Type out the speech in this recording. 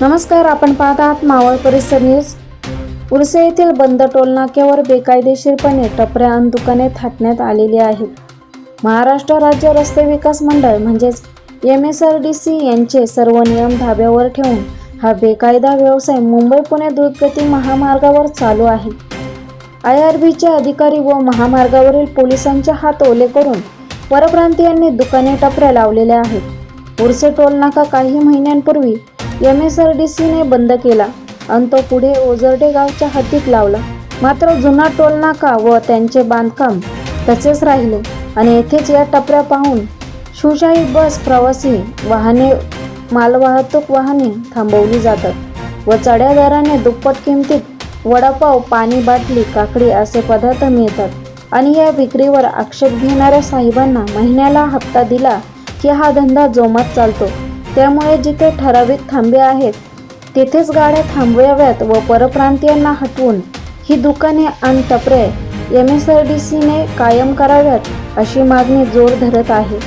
नमस्कार आपण पाहत आहात मावळ परिसर न्यूज. उर्से येथील बंद टोल नाक्यावर बेकायदेशीरपणे टपऱ्या आणि दुकाने थाटण्यात आलेली आहेत. महाराष्ट्र राज्य रस्ते विकास मंडळ म्हणजेच M S R D C यांचे सर्व नियम धाब्यावर ठेवून हा बेकायदा व्यवसाय मुंबई पुणे द्रुतगती महामार्गावर चालू आहे. आय आर बीचे अधिकारी व महामार्गावरील पोलिसांचे हात ओले करून परप्रांतीयांनी दुकाने टपऱ्या लावलेल्या आहेत. उर्से टोल नाका काही महिन्यांपूर्वी एम एस आर डी सीने बंद केला आणि तो पुढे ओझरडे गावच्या हद्दीत लावला. मात्र जुना टोल नाका व त्यांचे बांधकाम तसेच राहिले आणि येथेच या टपऱ्या पाहून शिवशाही बस प्रवासी वाहने मालवाहतूक वाहने थांबवली जातात व चढ्या दराने दुप्पट किमतीत वडापाव पाणी बाटली काकडी असे पदार्थ मिळतात. आणि या विक्रीवर आक्षेप घेणाऱ्या साहेबांना महिन्याला हप्ता दिला की हा धंदा जोमात चालतो. त्यामुळे जिथे ठराविक थांबे आहेत तेथेच गाड्या थांबवाव्यात व परप्रांतीयांना हटवून ही दुकाने आणि टपरे एम एस आर डी सीने कायम कराव्यात अशी मागणी जोर धरत आहे.